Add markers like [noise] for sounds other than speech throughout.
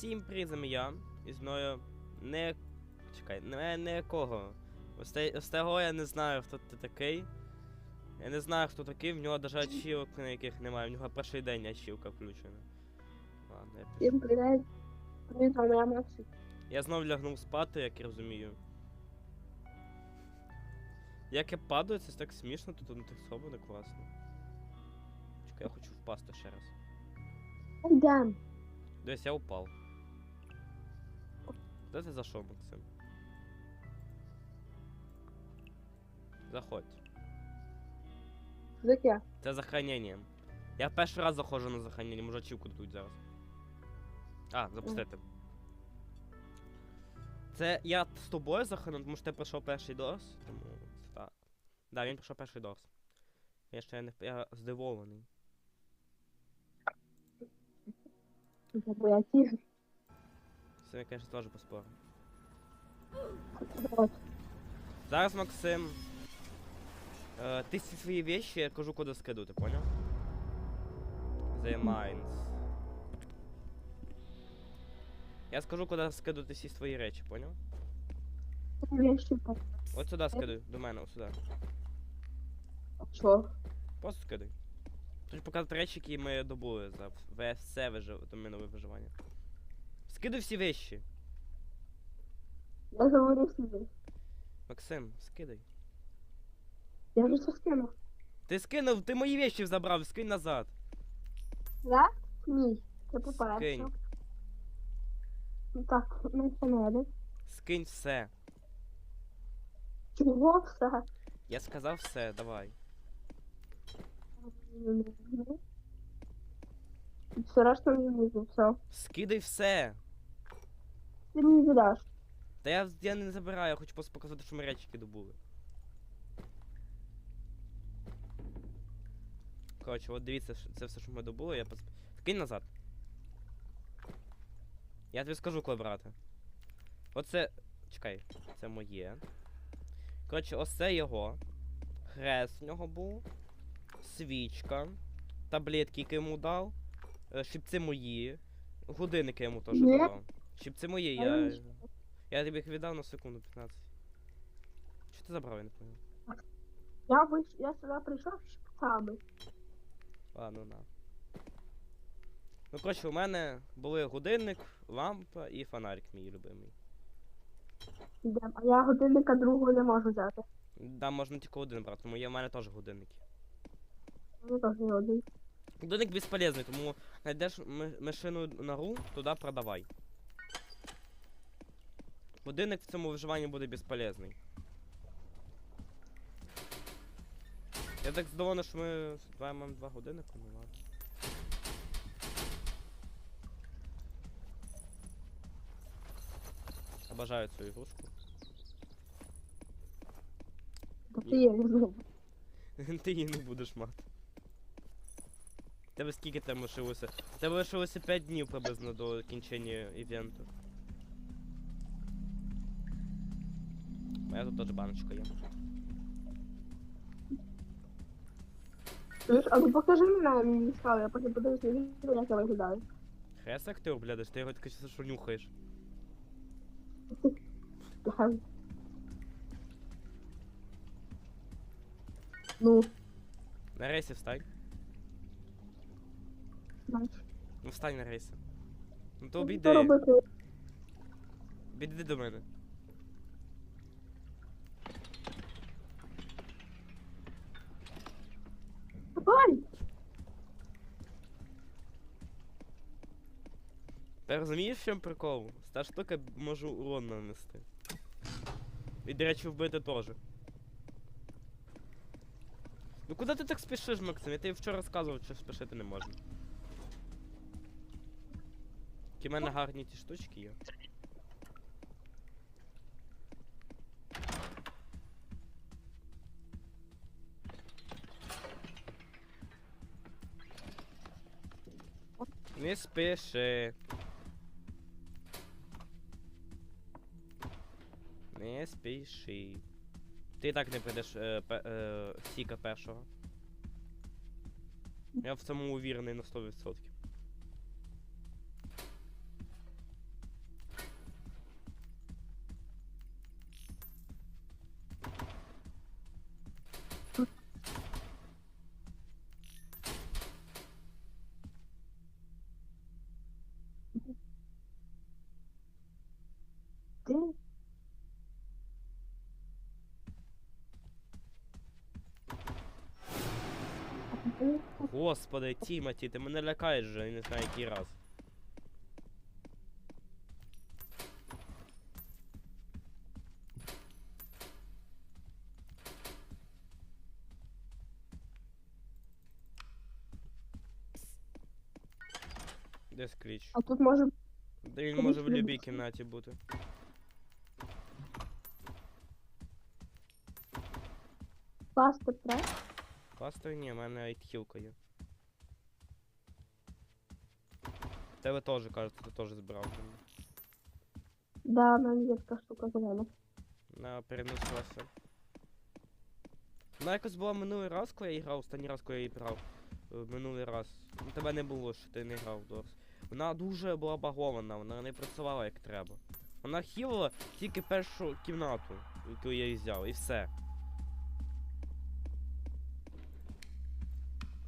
всім призом я. І мною не. Чекай, не, не якого. Ось, те, ось того я не знаю, хто ти такий. Я не знаю, хто такий, в нього навіть ачівок ніяких немає, в нього перший день ачівка включена. Ладно, я пішов. Всім привіт. Привіт, вам я Максик. Я знов лягнув спати, як я розумію. Як я падаю, це так смішно, тут не так не класно. Чекай, я хочу впасти ще раз. Йдем. Десь я упав. Де ти зайшов, Максим? Заходь. Таке? Це захоронення. Я перший раз заходжу на захоронення, може ачівку дадуть зараз. А, запустити. Це я з тобою захоронив, тому що ти пройшов перший дос, тому це так. Да, він пройшов перший дос. Я ще не я здивований. Бо я Це я, конечно, теж поспорив. От. Зараз, Максим. Е, ти всі свої вещи, я кажу, куди скиду, ти понял? The mines. Я скажу, куди скидати всі свої речі, понял? Вещи так. От сюди скидуй, до мене, от сюди. Що? Просто скидай. Тут показати речі, які ми добули за ВСЦ вижив... виживання. Скидуй всі вещі. Я говорю собі. Максим, скидай. Я вже все скинув. Ти скинув, ти мої вещи забрав, скинь назад. Да? Ні. Це попередньо. Скинь. Ну Так, ну це не йде. Скинь все. Чого все? Я сказав все, давай. Все решта не нужно, все. Скидай все. Ти мені віддаш. Та я, я не забираю, я хочу просто показати, що ми речі добули. Коротше, от дивіться, це все, що ми добули, я пос... Скинь назад. Я тобі скажу, коли брати. Оце. Чекай, це моє. Коротше, ось це його. Хрест в нього був. Свічка. Таблетки, які йому дав. е, Щипці мої. Годинники йому теж Ні. Щипці мої, А я. Я тобі їх віддав на секунду 15. Що ти забрав, я не понял. Я вийш... я сюди прийшов з шпицями. Ладно, на. Ну, коротше, у мене були годинник, лампа і фонарик мій любимий. Йдем. А я годинника другого не можу взяти. Да, можна тільки один брати, тому є в мене теж годинники. Ну теж не один. Годинник безполезний, тому знайдеш машину нору, туди продавай. Годинник в цьому виживанні буде безполезний. Я так здивований, що ми два маємо два годинника, ну. Обожаю цю ігрушку. Та ти є, не. [laughs] Ти її не будеш мати. Тебе скільки там лишилося? Тебе лишилося 5 днів приблизно до кінчення івенту. Моя тут теж баночка є. Чуєш, а ну покажи мені на мені скали, я потім подивлюсь на відео, як я виглядаю. Хрест актер, блядиш, ти його таке що нюхаєш. Ага. Ну, На рейсі встань. знаєш. Ну встань на рейсі. Ну то Що обійди. робити? Обійди до мене. Ти розумієш, в чому прикол? Та штука може урон нанести. І, до речі, вбити теж. Ну куди ти так спішиш, Максим? Я тобі вчора розказував, що спішити не можна. Які в мене гарні ті штучки є. Не спіши. Не спіши. Ти так не прийдеш е, пе, е, сіка першого. Я в цьому увірений на 100%. Господи, Тімоті, ти мене лякаєш вже, я не знаю який раз. Де скріч? А тут може Де він може в любій кімнаті бути. пасти прес. Пастор ні, в мене айтхілка є. Тебе теж, кажется, ти теж збирав. Да, мене є така штука зелена. На перенеслася. Вона якось була минулий раз, коли я грав, останній раз, коли я її грав. е, Минулий раз. Ну, тебе не було, що ти не грав Дорс. Вона дуже була багована, вона не працювала як треба. Вона хілила тільки першу кімнату, яку я її взяв, і все.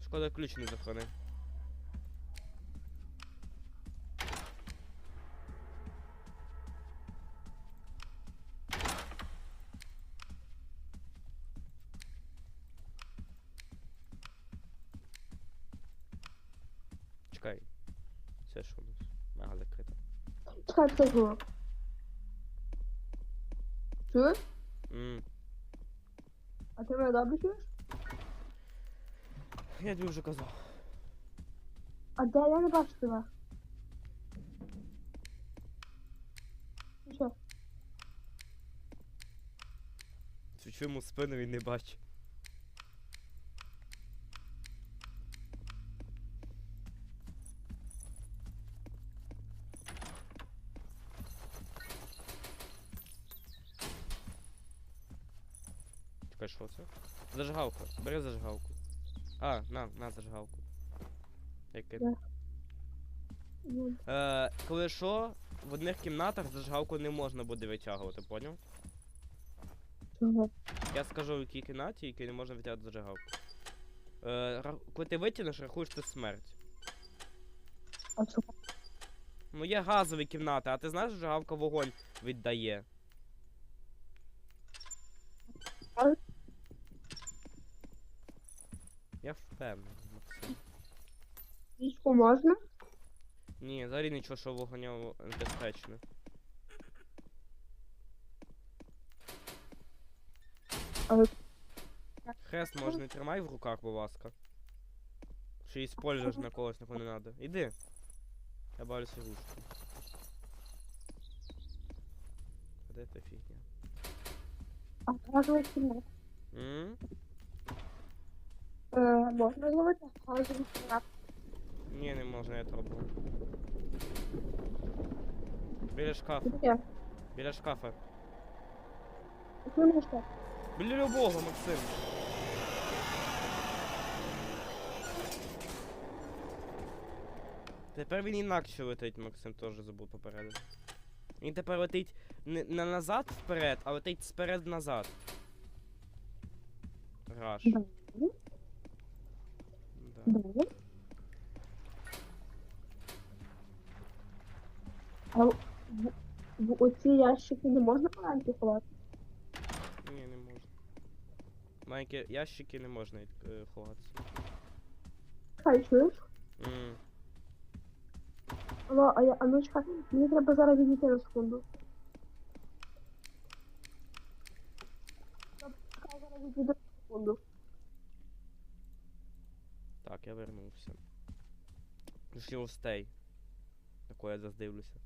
Шкода ключ не захоронив. Чекай. Це що у нас? Ага, закрита. Чекай, це було. Чуєш? Ммм. А ти мене добре чуєш? Я тобі вже казав. А де я не бачу тебе? Ну Що? В спину він не бачить. Чекай, що це? Зажигалка. Бери зажигалку. А, на, на зажигалку. Яке? Де? Ну, Е, коли що, в одних кімнатах зажигалку не можна буде витягувати, поняв? чого? Я скажу, в якій кімнаті, якій не можна витягати зажигалку. Е, ра- коли ти витягнеш, рахуєш це смерть. А що? Ну є газові кімнати, а ти знаєш, зажигалка вогонь віддає. А? Я впевнений. Річку можна? Ні, взагалі нічого, що вогонь небезпечне. Але Хрест може не тримай в руках, будь ласка. Чи используєш на когось, на кого не надо. Іди. Я бавлюся ручку. А де та фігня? а газовий кімнат. М? Е, можна зловити газовий кімнат. Ні, не можна, я то роблю. Біля шкафа, Де? біля шкафа. Не що? Біля любого, Максим. Тепер він інакше летить, Максим теж забув попередити. Він тепер летить не, не назад вперед, а летить сперед назад. Раш. Да. Да. А в, в, оці ящики не можна маленькі ховати? Ні, не можна. Маленькі ящики не можна е, ховатися. Хай чуєш? М. Алло, а я, а ну чекай, мені треба зараз відійти на секунду. Добре, Чекай, зараз відійду на секунду. Так, я вернувся. Ще стей. Такое я заздивлюся.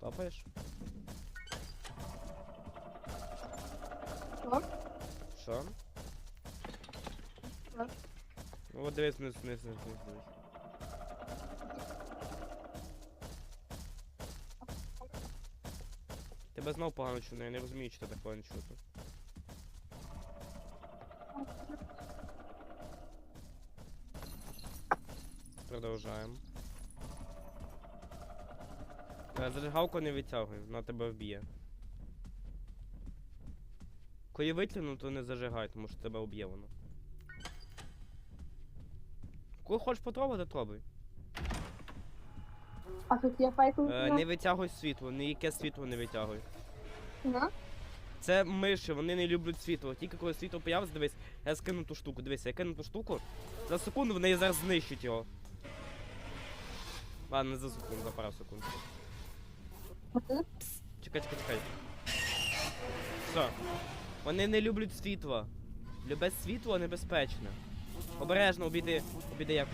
Топаєш? Що? Що? Так. Ну от дивись вниз, вниз, вниз, вниз, Тебе знов погано чутно, я не розумію, чи тебе не чути. Продовжаємо. Е, Зажигалку не витягуй, вона тебе вб'є. Коли витягну, то не зажигай, тому що тебе вб'є воно. Коли хочеш потрогати, пробуй. А тут є файковий Е, не витягуй світло, ніяке світло не витягуй. Ага. Це миші, вони не люблять світло. Тільки коли світло появиться, дивись, я скину ту штуку, дивись, я кину ту штуку. За секунду вони зараз знищать його. Ладно, не за секунду, за пару секунд. Чекай, чекай, чекай. Все. Вони не люблять світло. Лю- Без світла небезпечно. Обережно обійди, обійди якось.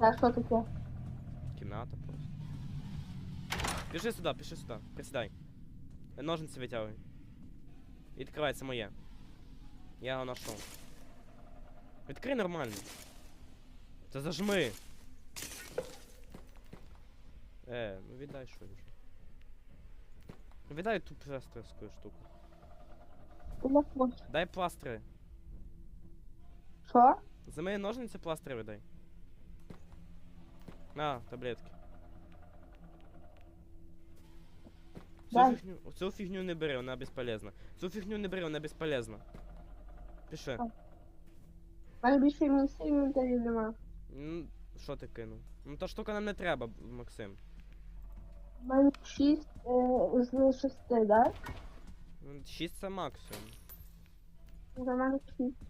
Це що таке? Кімната просто. Піши сюди, піши сюди. Присідай. Ножниці витягуй. Відкривай, це моє. Я його знайшов. Відкрий нормально. Це зажми. Е, ну віддай що вже. Віддай ту пластирську штуку. Телефон. Дай пластири. Що? За мої ножниці пластири видай. На, таблетки. Цю фігню, цю фігню не бери, вона безполезна. Цю фігню не бери, вона безполезна. Пиши. А. У більше місця інвентарі. Ну, що ти кинув? Ну та штука нам не треба, Максим. У мене 6 е, з 6, да? Ну, 6 це максимум. У мене 6.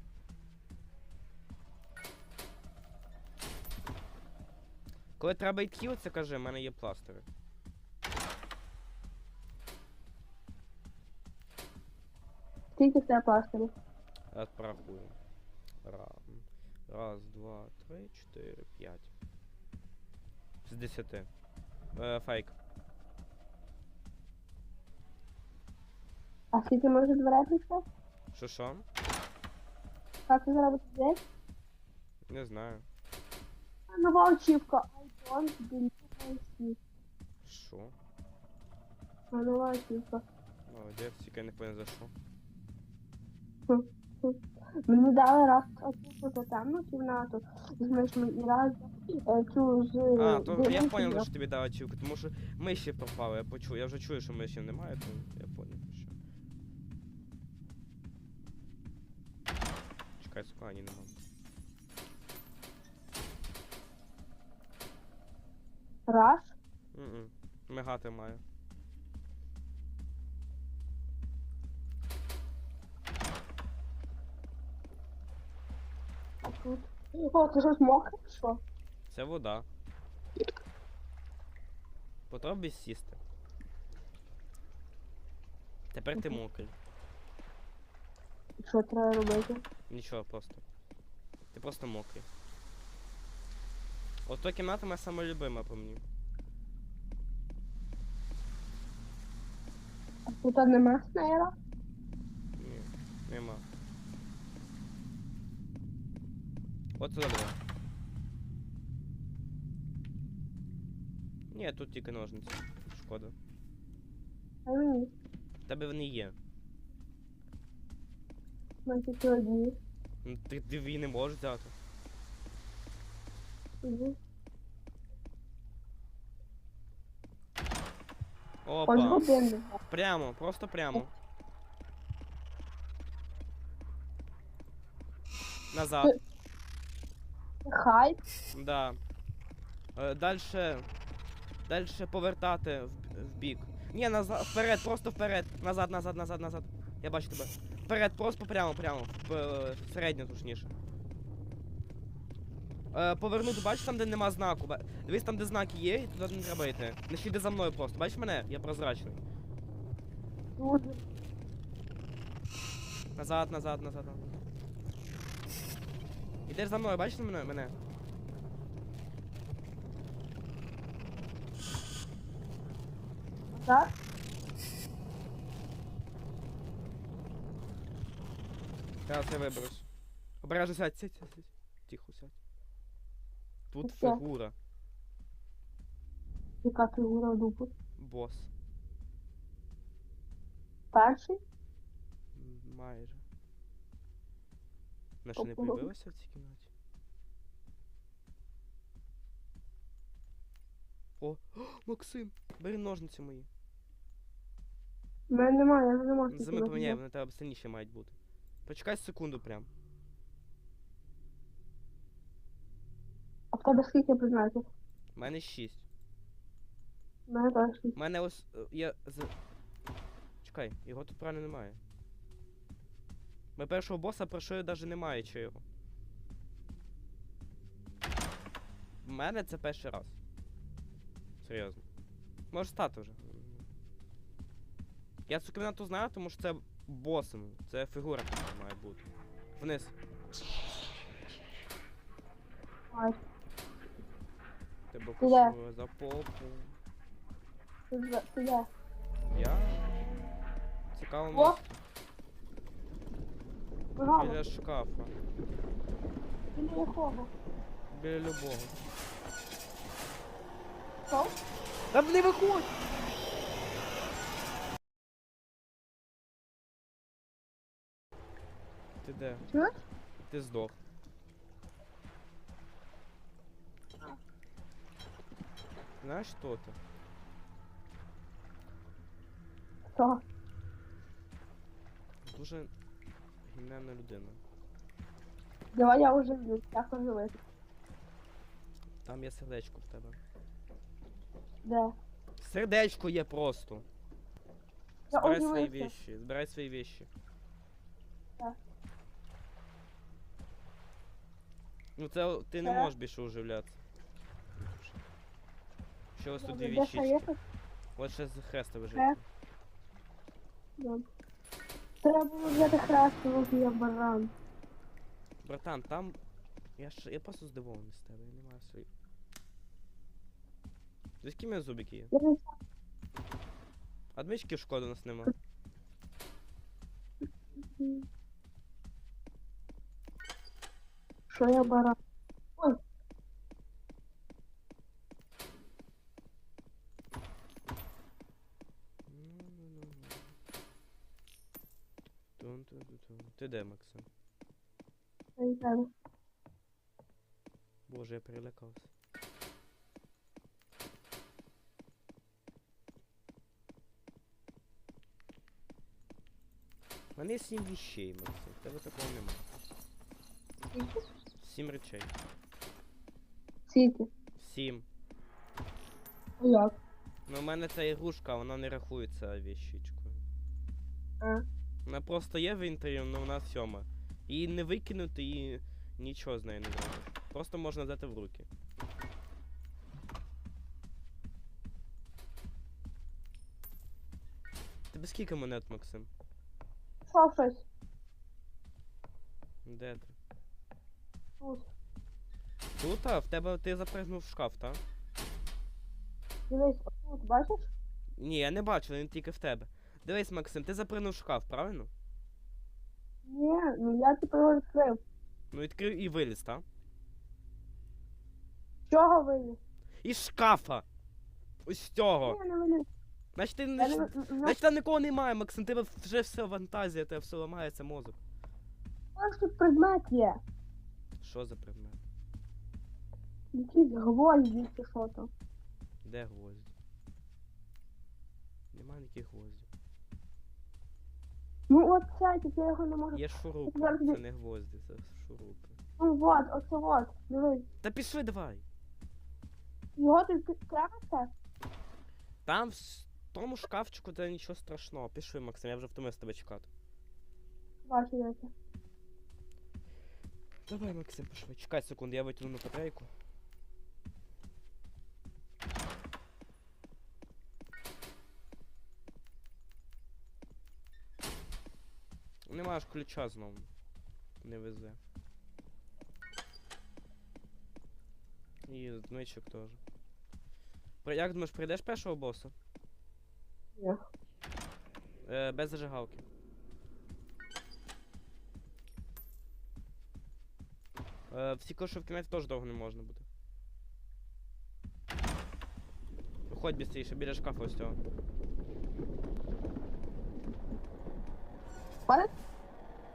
Коли треба йти, оце кажи, в мене є пластири. Скільки це пластирів? Я порахую. Раз, два, три, чотири, п'ять. З десяти. Е, фейк. А скільки може прийти? Що що? Як це зробити здесь? Не знаю. Нова очівка. I don't believe. Що? А, Нова очівка. Молодець, тільки не понял за що. Мені дали раз очівку за темну кімнату з мишми і раз е, цю з А, то я понял, що тобі дала чівку, тому що миші пропали, я почув. Я вже чую, що миші немає, то я понял, що. Чекай, сука, ні, нема. Раз. Мгм. Мигати маю. А тут. О, це щось мокре, що? Це вода. Потрібно сісти. Тепер ти мокрий. Що треба робити? Нічого просто. Ти просто мокрий. От то кімната моя сама любима по мені. А тут нема снейра? Ні, нема. От це добре. Ні, тут тільки ножниці. Шкода. А мені. Тебе вони є. Тільки одні. Ну, Ти дві не можеш взяти. Угу. Опа. Прямо, просто прямо. Назад. Хайп. Да. Е, дальше. Дальше повертати в, бік. Ні, назад, вперед, просто вперед. Назад, назад, назад, назад. Я бачу тебе. Вперед, просто прямо, прямо. В, е, середньо точніше. Е, повернути, бачиш там, де нема знаку. Дивись там, де знаки є, і туди не треба йти. Не йди за мною просто. Бачиш мене? Я прозрачний. Назад, назад, назад, назад. Ідеш за мною, бачиш мене? мене? Так? Зараз я виберусь. Обережно сядь, сядь, сядь, сядь. Тихо сядь. Тут Все. фігура. Яка фігура в дупу? Бос. Перший? М, Майже. Вона ще не Ого. появилася в цій кімнаті? О, [gasps] Максим! Бери ножниці мої. У мене немає, я вже не можу. Зими поміняй, вони в тебе сильніші мають бути. Почекай секунду прям. В тебе скільки предметів? У мене шість. У мене теж. У мене ось е, є. З... Чекай, його тут правильно немає. Ми першого боса пройшли навіть немає чи його. У мене це перший раз. Серйозно. Може стати вже. Я цю кімнату знаю, тому що це босом. Це фігура така має бути. Вниз. Ай, Тебе кусую за попу. ти де? Я. Цікаво О! місце. Браво. Біля шкафа. Біля якого? Біля любого. Що? Та не виходь! Ти де? Чуєш? Ти здох. Знаєш хто ти? Що? Дуже гімненна людина. Давай я оживлюсь, як оживити. Там є сердечко в тебе. Де? Сердечко є просто. Я Збирай свої вещи, збирай свої вещи. Так. Ну це ти не Так. можеш більше оживлятися. Ще ось тут дві вещички. От ще з хреста вижити. Да. Треба було взяти хрест, тому я баран. Братан, там. Я ж. Я просто здивований з тебе, я не маю слів. З якими мене зубики є? Я не А дмички шкода нас нема. Що я баран? Ой, Тун-тун-тун-тун. Ти де, Максим? Боже, я перелякався. У мене є сім вещей, Максим. Тебе такого нема. Сім речей. Скільки? Сім. Ну як? Ну, у мене ця ігрушка, вона не рахується вещичкою. А. Вона просто є в інвентарі, але вона сьома. Її не викинути і нічого з нею не зробиш. Просто можна взяти в руки. Тебе скільки монет, Максим? Що щось? Де ти? Тут. Тут, а в тебе ти запригнув в шкаф, так? Дивись, тут, бачиш? Ні, я не бачу, він тільки в тебе. Дивись, Максим, ти запригнув шкаф, правильно? Ні, ну я типу його відкрив. Ну відкрив і виліз, так? Чого виліз? Із шкафа! Ось з цього! Ні, не виліз. Значить ти Я не. не Значить там нікого немає, Максим, тебе вже все фантазія, тебе все ламається мозок. Ось тут предмет є. Що за предмет? Якісь гвозді чи що то. Де гвозді? Нема ніяких гвоздів. Ну от це, я його не можу. Є шурупи, Зараз це не гвозді, це шурупи. Ну от, оце от. Дивись. Та пішли давай. Його тут треба? Там в с- тому шкафчику це нічого страшного. Пішли, Максим, я вже втомився тебе чекати. Бачу, я це. Давай, Максим, пішли. Чекай секунду, я витягну батарейку. Нема ж ключа знову. Не везе. І значок теж. Як думаєш, прийдеш першого боса? Ні. Е, без зажигалки. Е, всі що в кімнаті теж довго не можна буде. Виходь бістріше, біля шкафа ось цього. Падать?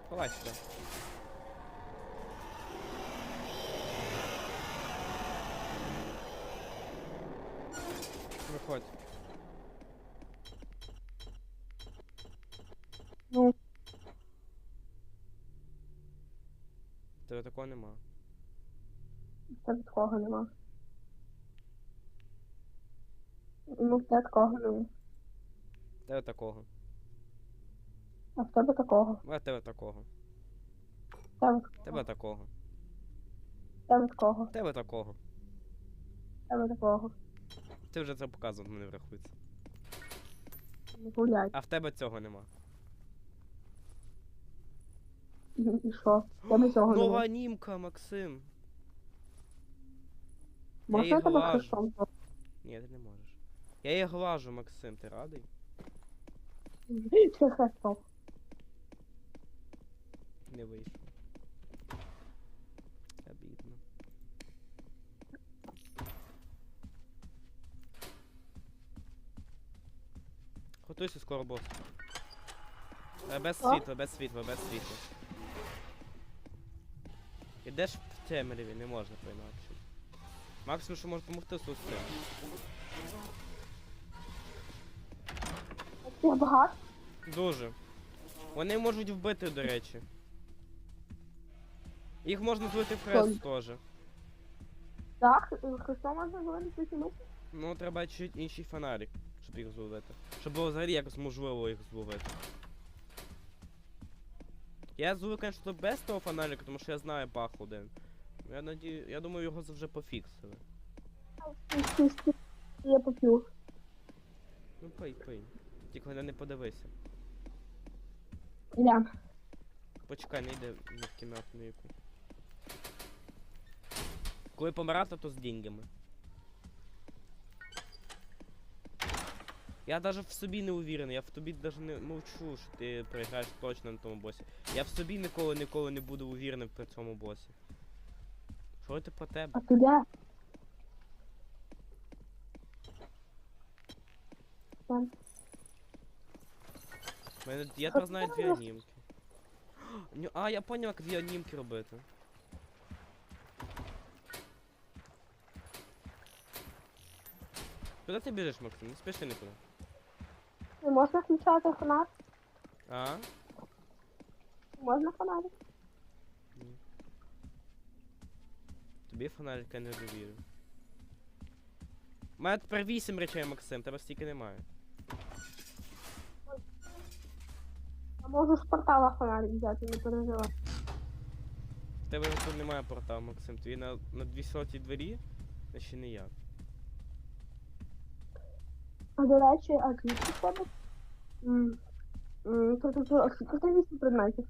Ховай сюди. Виходь. Ну, Тебе такого нема. це такого нема. Ну, в тебе такого ну. Тебе такого. А в тебе такого. А тебе такого. В тебе Тебе такого. в тебе такого. Тебе такого. В тебе такого. Ти вже це показував, мене врахується. Гуляй. А в тебе цього нема. І, і що? В тебе цього Нова немає. анімка, Максим. Можна її я тебе глажу. Ні, ти не можеш. Я її глажу, Максим, ти радий? Чи хрестом? Не вийшло. Обідно. Готуйся скоро бос. Е, Без світла, без світла, без світла. Ідеш в темряві, не можна по-інакше. Максимум, що може допомогти сусти. Я багато. Дуже. Вони можуть вбити, до речі. Їх можна злити в хрест теж. Так, хрестом можна говорити чому? Ну, треба чуть інший фонарик, щоб їх зловити. Щоб було взагалі якось можливо їх зловити. Я зловив, звісно, без того фонарика, тому що я знаю пах один. Я надію, я думаю, його вже пофіксили. [laughs] Я поп'ю. Ну пий, пий. Тільки не подивися. Ілля. Почекай, не йди в кімнату яку. Коли помирати, то з деньгами. Я даже в собі не уверений, я в тобі даже не мовчу, що ти переграєш точно на тому босі. Я в собі ніколи ніколи не буду уверений при цьому босі. Що це про тебе? А де? Там. Мене, я тепер знаю дві анімки. А, я поняв, як дві анімки робити. Куди ти біжиш, Максим? Не спіши нікуди. Не можна включати фонарик? А? Можна фонарик? Тобі фонарика не довірю. У мене тепер 8 речей, Максим, тебе стільки немає. Я можу з портала фонарик взяти, не переживай. В тебе тут немає порталу, Максим. Тобі на, на 200 двері, а ще не я. А до речі, а звідки в тебе? М, м, то- то- то, А скільки вісім предметів?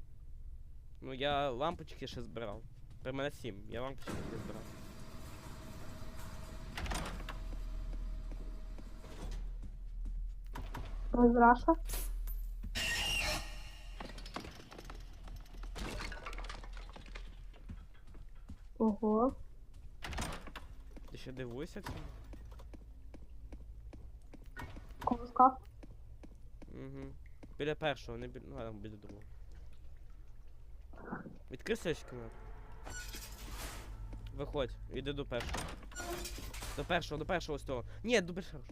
Ну я лампочки ще збирав. При мене 7, я лампочки ще збирав. Розраша? Ого. Ти ще дивуєшся цьому? Колоска. Угу. Біля першого, не біля. Ну, ладно, біля другого. Відкрий следующий кімнату. Виходь, іди до першого. До першого, до першого ось того. Ні, до першого.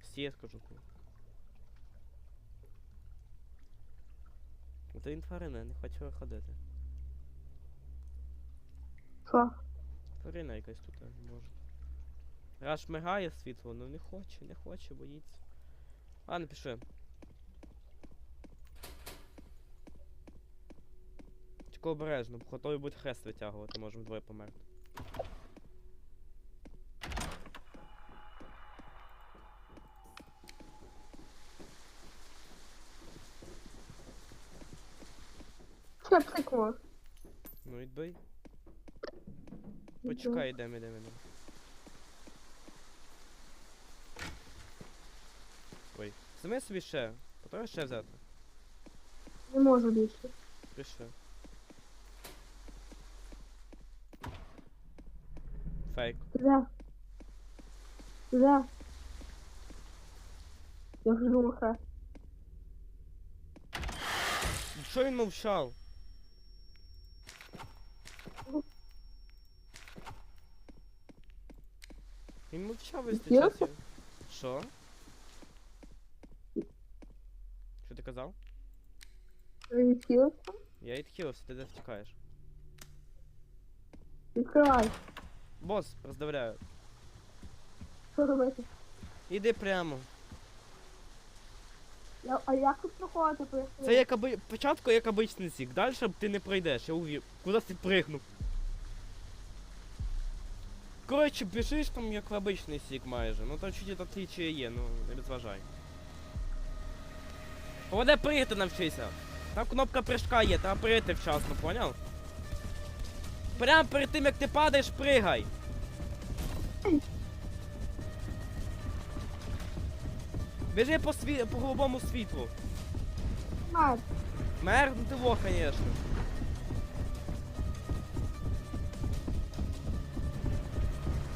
Всі я скажу. коли. Ну, тварина, не хоче виходити. Що? Тварина якась тут може. Раз мигає світло, ну не хоче, не хоче, боїться. Ладно, пішли. Тільки обережно, бо готові будуть хрест витягувати, можемо двоє померти. Що я псикнула? Ну відбий. Почекай, йдемо, йдемо, йдемо. Ой. Зими собі ще. Потім ще взяти. Не можу більше. Пиши. Фейк. Де? Де? Я вже хрест. Що він мовчав? Він мовчав весь час. Що? Що ти казав? Ви відхилився? Я відхилився, ти де втікаєш. Відкривай. Бос, роздавляю. Що робити? Іди прямо. Я, а як тут проходити? Поясни. Це як аби... Спочатку як обичний сік, далі ти не пройдеш, я увів. Куди ти пригнув? Коротше, біжиш там як в обичний сік майже. Ну то чуть то отличие є, ну не розважай. Поводе пригати навчися. Там кнопка прыжка є, треба пригати вчасно, поняв? Прям перед тим як ти падаєш, пригай. Біжи по, сві... по голубому світлу. Мать, Мер, ну ты лох, конечно.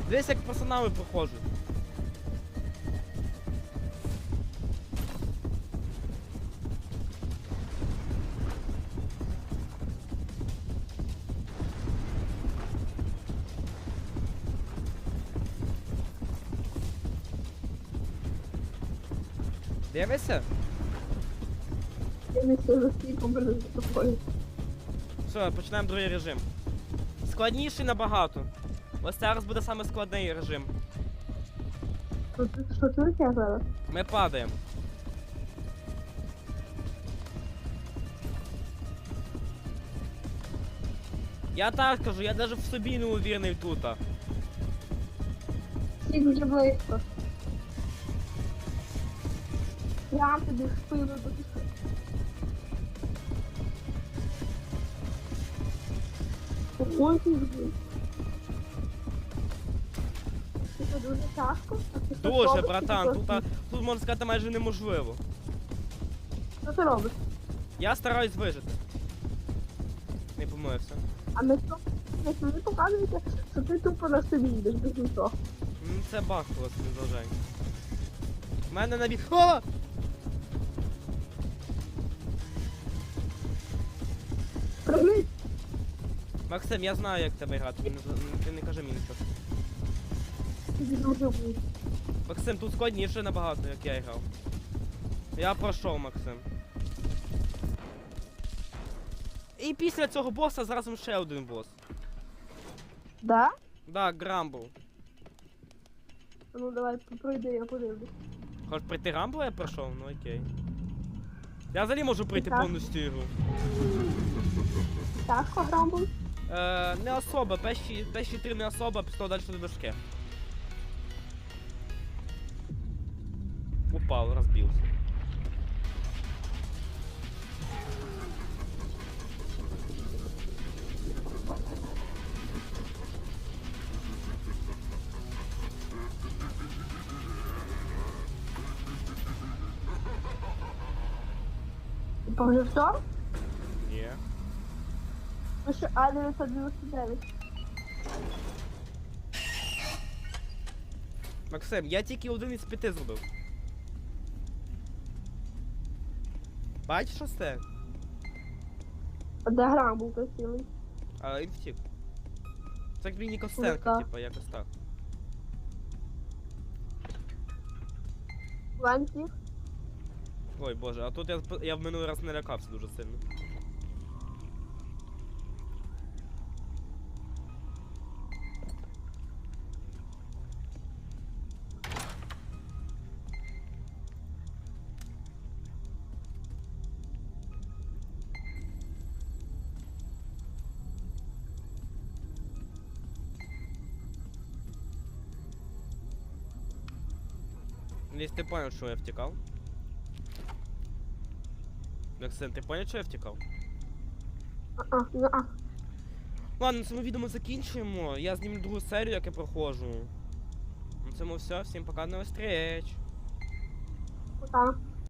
Дивись, як пацанами проходжу. Дивишся? я не сижу перед тобою. Все, починаємо другий режим. Складніший набагато. Ось зараз буде саме складний режим. Що, ти- що таке зараз? Ми падаємо. Я так кажу, я навіть в собі не уверений тут. Стік вже близько. Я тобі в спину допустив. Ой, ти вже. Це дуже тяжко? А ти що Дуже, робиш? братан, тут, а, тут можна сказати майже неможливо. Що ти робиш? Я стараюсь вижити. Не помилився. А ми що? Як мені показуєте, що ти тупо на собі йдеш без нічого. М, Це баг просто не. У мене на бік. О! Максим, я знаю, як тебе грати. Ти не, ти не кажи мені нічого. Дуже буде. Максим, тут складніше набагато, як я грав. Я пройшов, Максим. І після цього боса зразу ще один бос. Да? Да, Грамбл. Ну давай пройди, я подивлюсь. Хоч пройти Грамбл я пройшов, ну окей. Я взагалі можу пройти повністю ігру. Тяжко грамбул? Е, не особо, перші, перші три не особо, після того далі важке. Упав, розбився. Типа вже все? Ні. Ну а 999. Максим, я тільки один із п'яти зробив. Бачиш що це? Грамбул той цілий? А він втік. Це як міні Костенко, Лука. типа, якось так. Ванті? Ой боже, а тут я, я в минулий раз не лякався дуже сильно. Ты понял, что я втекал? Максим, ти понял, що я втікав? Ладно, на цьому відео ми закінчуємо. Я зніму другу серію, як я проходжу. На цьому все. Всім пока, до встреч. Пока.